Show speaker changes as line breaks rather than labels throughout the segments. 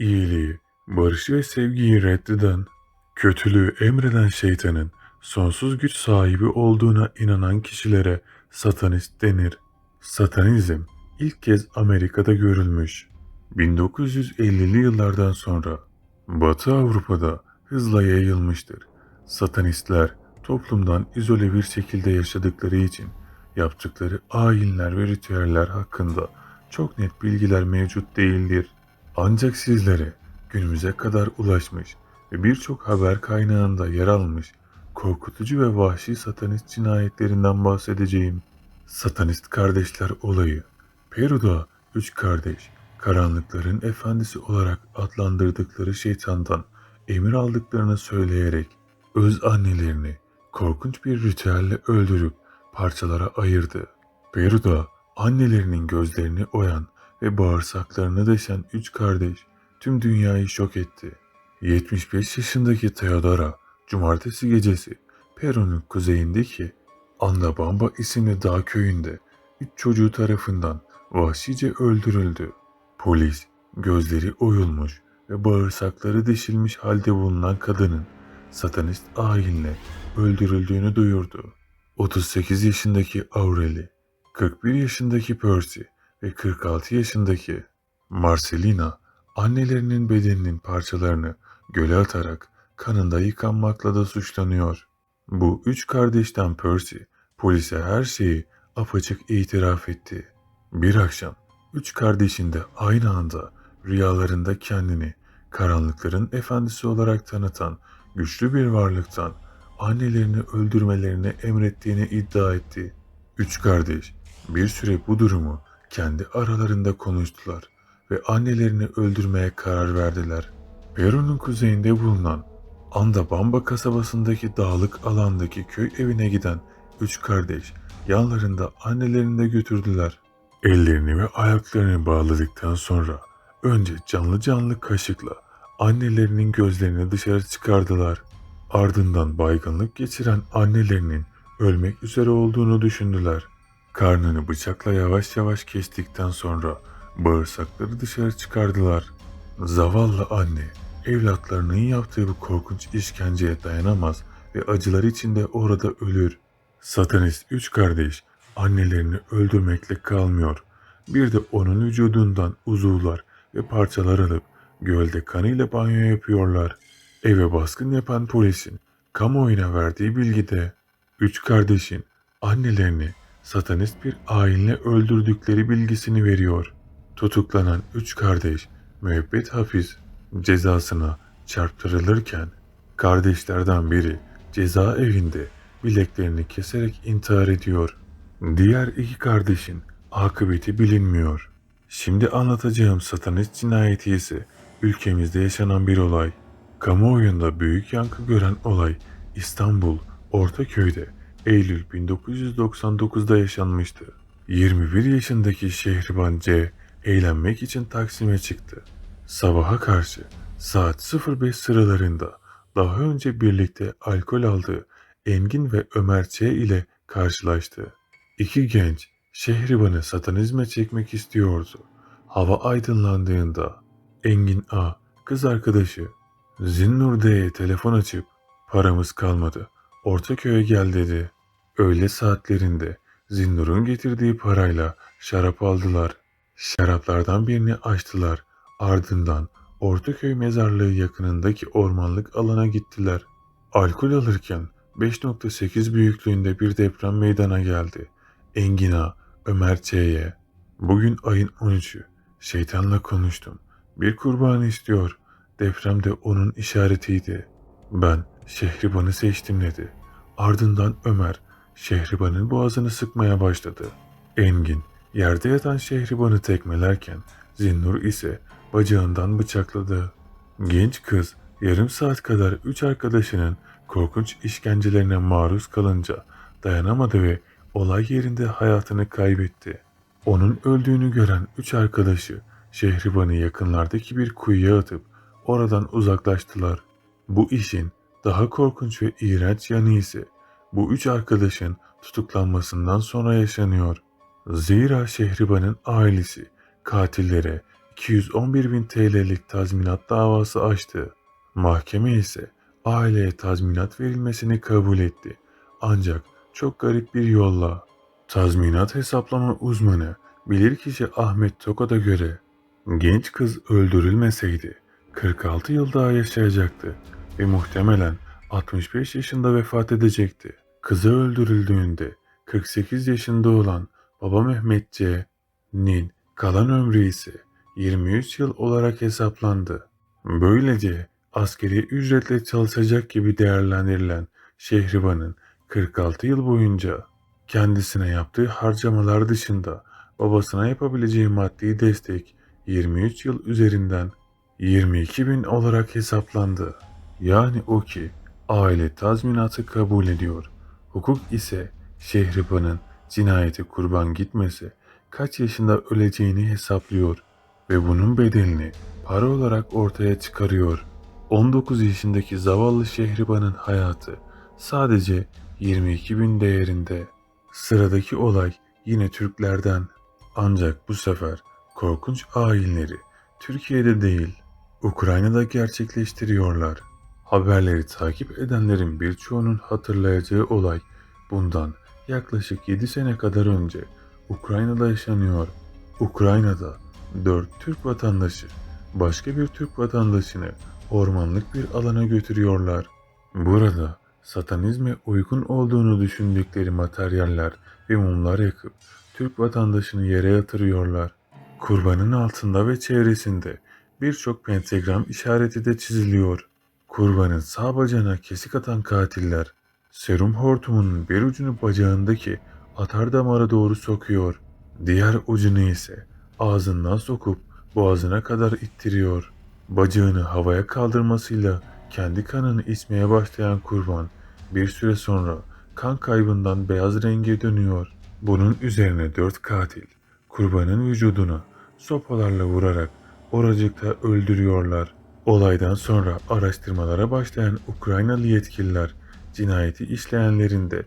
iyiliği, barışı ve sevgiyi reddeden, kötülüğü emreden şeytanın sonsuz güç sahibi olduğuna inanan kişilere satanist denir. Satanizm ilk kez Amerika'da görülmüş. 1950'li yıllardan sonra Batı Avrupa'da hızla yayılmıştır. Satanistler toplumdan izole bir şekilde yaşadıkları için yaptıkları ayinler ve ritüeller hakkında çok net bilgiler mevcut değildir. Ancak sizlere günümüze kadar ulaşmış ve birçok haber kaynağında yer almış korkutucu ve vahşi satanist cinayetlerinden bahsedeceğim. Satanist kardeşler olayı Peru'da üç kardeş karanlıkların efendisi olarak adlandırdıkları şeytandan emir aldıklarını söyleyerek öz annelerini korkunç bir ritüelle öldürüp parçalara ayırdı. Peru'da annelerinin gözlerini oyan ve bağırsaklarını deşen üç kardeş tüm dünyayı şok etti. 75 yaşındaki Theodora cumartesi gecesi Peru'nun kuzeyindeki Andabamba isimli dağ köyünde üç çocuğu tarafından vahşice öldürüldü. Polis gözleri oyulmuş ve bağırsakları deşilmiş halde bulunan kadının satanist ayinle öldürüldüğünü duyurdu. 38 yaşındaki Aureli, 41 yaşındaki Percy ve 46 yaşındaki Marcelina annelerinin bedeninin parçalarını göle atarak kanında yıkanmakla da suçlanıyor. Bu üç kardeşten Percy polise her şeyi apaçık itiraf etti. Bir akşam üç kardeşin de aynı anda rüyalarında kendini karanlıkların efendisi olarak tanıtan güçlü bir varlıktan annelerini öldürmelerini emrettiğini iddia etti. Üç kardeş bir süre bu durumu kendi aralarında konuştular ve annelerini öldürmeye karar verdiler. Peru'nun kuzeyinde bulunan Andabamba kasabasındaki dağlık alandaki köy evine giden üç kardeş yanlarında annelerini de götürdüler. Ellerini ve ayaklarını bağladıktan sonra önce canlı canlı kaşıkla annelerinin gözlerini dışarı çıkardılar. Ardından baygınlık geçiren annelerinin ölmek üzere olduğunu düşündüler. Karnını bıçakla yavaş yavaş kestikten sonra bağırsakları dışarı çıkardılar. Zavallı anne evlatlarının yaptığı bu korkunç işkenceye dayanamaz ve acılar içinde orada ölür. Satanist üç kardeş annelerini öldürmekle kalmıyor. Bir de onun vücudundan uzuvlar ve parçalar alıp gölde kanıyla banyo yapıyorlar. Eve baskın yapan polisin kamuoyuna verdiği bilgide üç kardeşin annelerini satanist bir ayinle öldürdükleri bilgisini veriyor. Tutuklanan üç kardeş müebbet hapis cezasına çarptırılırken kardeşlerden biri cezaevinde bileklerini keserek intihar ediyor. Diğer iki kardeşin akıbeti bilinmiyor. Şimdi anlatacağım satanist cinayeti ise ülkemizde yaşanan bir olay. Kamuoyunda büyük yankı gören olay İstanbul Ortaköy'de Eylül 1999'da yaşanmıştı. 21 yaşındaki Şehriban C eğlenmek için Taksim'e çıktı. Sabaha karşı saat 05 sıralarında daha önce birlikte alkol aldığı Engin ve Ömer Ç ile karşılaştı. İki genç Şehriban'ı satanizme çekmek istiyordu. Hava aydınlandığında Engin A kız arkadaşı Zinnur D'ye telefon açıp paramız kalmadı Ortaköy'e gel dedi. Öğle saatlerinde Zinnur'un getirdiği parayla şarap aldılar. Şaraplardan birini açtılar. Ardından Ortaköy mezarlığı yakınındaki ormanlık alana gittiler. Alkol alırken 5.8 büyüklüğünde bir deprem meydana geldi. Engina, Ömer Ç'ye. Bugün ayın 13'ü. Şeytanla konuştum. Bir kurban istiyor. Deprem de onun işaretiydi. Ben Şehriban'ı seçtim dedi. Ardından Ömer Şehriban'ın boğazını sıkmaya başladı. Engin yerde yatan Şehriban'ı tekmelerken Zinnur ise bacağından bıçakladı. Genç kız yarım saat kadar üç arkadaşının korkunç işkencelerine maruz kalınca dayanamadı ve olay yerinde hayatını kaybetti. Onun öldüğünü gören üç arkadaşı Şehriban'ı yakınlardaki bir kuyuya atıp oradan uzaklaştılar. Bu işin daha korkunç ve iğrenç yanı ise bu üç arkadaşın tutuklanmasından sonra yaşanıyor. Zira Şehriban'ın ailesi katillere 211 bin TL'lik tazminat davası açtı. Mahkeme ise aileye tazminat verilmesini kabul etti. Ancak çok garip bir yolla. Tazminat hesaplama uzmanı bilirkişi Ahmet Tokat'a göre genç kız öldürülmeseydi 46 yıl daha yaşayacaktı ve muhtemelen 65 yaşında vefat edecekti. Kızı öldürüldüğünde 48 yaşında olan baba Mehmet C'nin kalan ömrü ise 23 yıl olarak hesaplandı. Böylece askeri ücretle çalışacak gibi değerlendirilen Şehriban'ın 46 yıl boyunca kendisine yaptığı harcamalar dışında babasına yapabileceği maddi destek 23 yıl üzerinden 22 bin olarak hesaplandı. Yani o ki aile tazminatı kabul ediyor. Hukuk ise Şehriban'ın cinayete kurban gitmesi kaç yaşında öleceğini hesaplıyor ve bunun bedelini para olarak ortaya çıkarıyor. 19 yaşındaki zavallı Şehriban'ın hayatı sadece 22 bin değerinde. Sıradaki olay yine Türklerden. Ancak bu sefer korkunç ayinleri Türkiye'de değil, Ukrayna'da gerçekleştiriyorlar. Haberleri takip edenlerin birçoğunun hatırlayacağı olay bundan yaklaşık 7 sene kadar önce Ukrayna'da yaşanıyor. Ukrayna'da 4 Türk vatandaşı başka bir Türk vatandaşını ormanlık bir alana götürüyorlar. Burada satanizme uygun olduğunu düşündükleri materyaller ve mumlar yakıp Türk vatandaşını yere yatırıyorlar. Kurbanın altında ve çevresinde birçok pentagram işareti de çiziliyor. Kurbanın sağ bacağına kesik atan katiller serum hortumunun bir ucunu bacağındaki atar damara doğru sokuyor. Diğer ucunu ise ağzından sokup boğazına kadar ittiriyor. Bacağını havaya kaldırmasıyla kendi kanını içmeye başlayan kurban bir süre sonra kan kaybından beyaz renge dönüyor. Bunun üzerine dört katil kurbanın vücuduna sopalarla vurarak oracıkta öldürüyorlar. Olaydan sonra araştırmalara başlayan Ukraynalı yetkililer cinayeti işleyenlerin de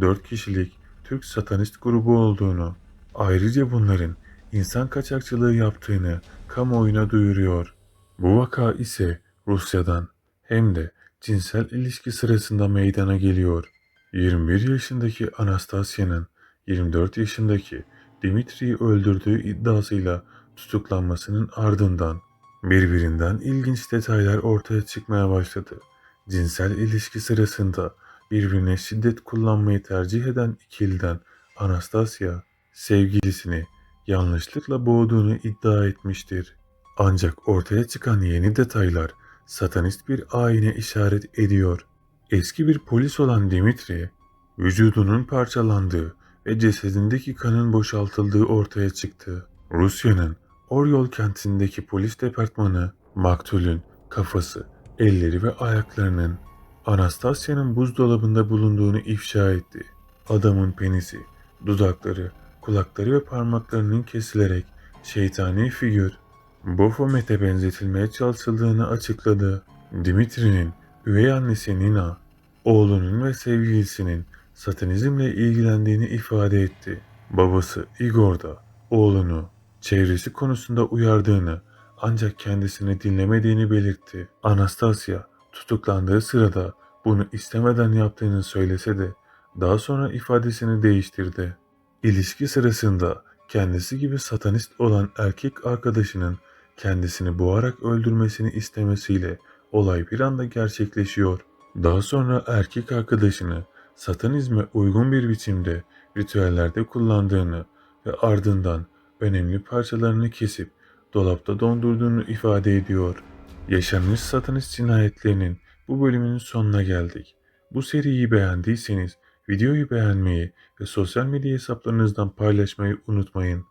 4 kişilik Türk satanist grubu olduğunu, ayrıca bunların insan kaçakçılığı yaptığını kamuoyuna duyuruyor. Bu vaka ise Rusya'dan hem de cinsel ilişki sırasında meydana geliyor. 21 yaşındaki Anastasya'nın 24 yaşındaki Dimitri'yi öldürdüğü iddiasıyla tutuklanmasının ardından birbirinden ilginç detaylar ortaya çıkmaya başladı. Cinsel ilişki sırasında birbirine şiddet kullanmayı tercih eden ikiliden Anastasia sevgilisini yanlışlıkla boğduğunu iddia etmiştir. Ancak ortaya çıkan yeni detaylar satanist bir ayine işaret ediyor. Eski bir polis olan Dimitri, vücudunun parçalandığı ve cesedindeki kanın boşaltıldığı ortaya çıktı. Rusya'nın Oryol kentindeki polis departmanı maktulün kafası, elleri ve ayaklarının Anastasya'nın buzdolabında bulunduğunu ifşa etti. Adamın penisi, dudakları, kulakları ve parmaklarının kesilerek şeytani figür Baphomet'e benzetilmeye çalışıldığını açıkladı. Dimitri'nin üvey annesi Nina, oğlunun ve sevgilisinin satanizmle ilgilendiğini ifade etti. Babası Igor da oğlunu çevresi konusunda uyardığını ancak kendisini dinlemediğini belirtti. Anastasia tutuklandığı sırada bunu istemeden yaptığını söylese de daha sonra ifadesini değiştirdi. İlişki sırasında kendisi gibi satanist olan erkek arkadaşının kendisini boğarak öldürmesini istemesiyle olay bir anda gerçekleşiyor. Daha sonra erkek arkadaşını satanizme uygun bir biçimde ritüellerde kullandığını ve ardından önemli parçalarını kesip dolapta dondurduğunu ifade ediyor. Yaşanmış satanist cinayetlerinin bu bölümünün sonuna geldik. Bu seriyi beğendiyseniz videoyu beğenmeyi ve sosyal medya hesaplarınızdan paylaşmayı unutmayın.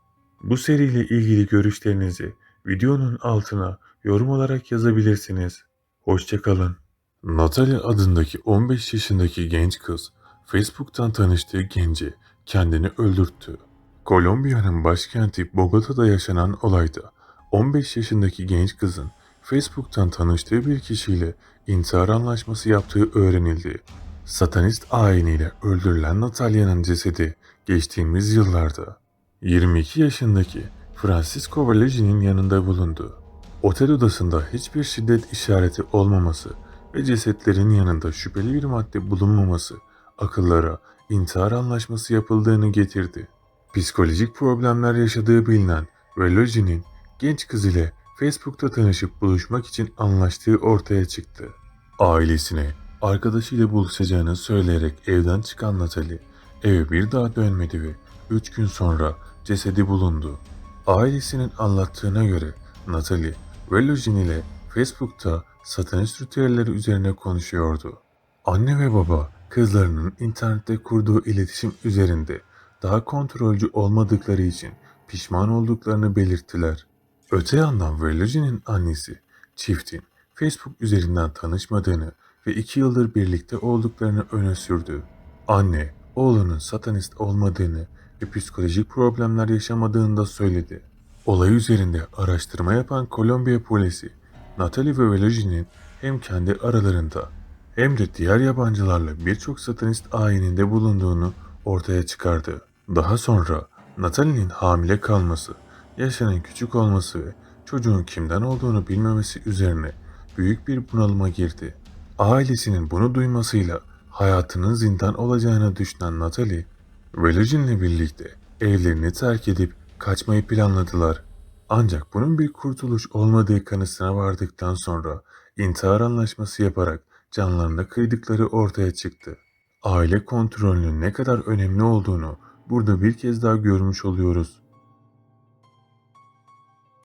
Bu seriyle ilgili görüşlerinizi videonun altına yorum olarak yazabilirsiniz. Hoşçakalın. Natalia adındaki 15 yaşındaki genç kız Facebook'tan tanıştığı genci kendini öldürttü. Kolombiya'nın başkenti Bogota'da yaşanan olayda 15 yaşındaki genç kızın Facebook'tan tanıştığı bir kişiyle intihar anlaşması yaptığı öğrenildi. Satanist ayiniyle öldürülen Natalia'nın cesedi geçtiğimiz yıllarda 22 yaşındaki Francisco Valleji'nin yanında bulundu. Otel odasında hiçbir şiddet işareti olmaması ve cesetlerin yanında şüpheli bir madde bulunmaması akıllara intihar anlaşması yapıldığını getirdi. Psikolojik problemler yaşadığı bilinen Valleji'nin genç kız ile Facebook'ta tanışıp buluşmak için anlaştığı ortaya çıktı. Ailesine arkadaşıyla buluşacağını söyleyerek evden çıkan Natalie eve bir daha dönmedi ve 3 gün sonra cesedi bulundu. Ailesinin anlattığına göre Natalie, Velojin ile Facebook'ta satanist ritüelleri üzerine konuşuyordu. Anne ve baba kızlarının internette kurduğu iletişim üzerinde daha kontrolcü olmadıkları için pişman olduklarını belirttiler. Öte yandan Velojin'in annesi çiftin Facebook üzerinden tanışmadığını ve iki yıldır birlikte olduklarını öne sürdü. Anne, oğlunun satanist olmadığını ve psikolojik problemler yaşamadığını da söyledi. Olay üzerinde araştırma yapan Kolombiya polisi, Natalie ve Velojin'in hem kendi aralarında hem de diğer yabancılarla birçok satanist ayininde bulunduğunu ortaya çıkardı. Daha sonra Natalie'nin hamile kalması, yaşının küçük olması ve çocuğun kimden olduğunu bilmemesi üzerine büyük bir bunalıma girdi. Ailesinin bunu duymasıyla hayatının zindan olacağını düşünen Natalie, Velojin'le birlikte evlerini terk edip kaçmayı planladılar. Ancak bunun bir kurtuluş olmadığı kanısına vardıktan sonra intihar anlaşması yaparak canlarına kıydıkları ortaya çıktı. Aile kontrolünün ne kadar önemli olduğunu burada bir kez daha görmüş oluyoruz.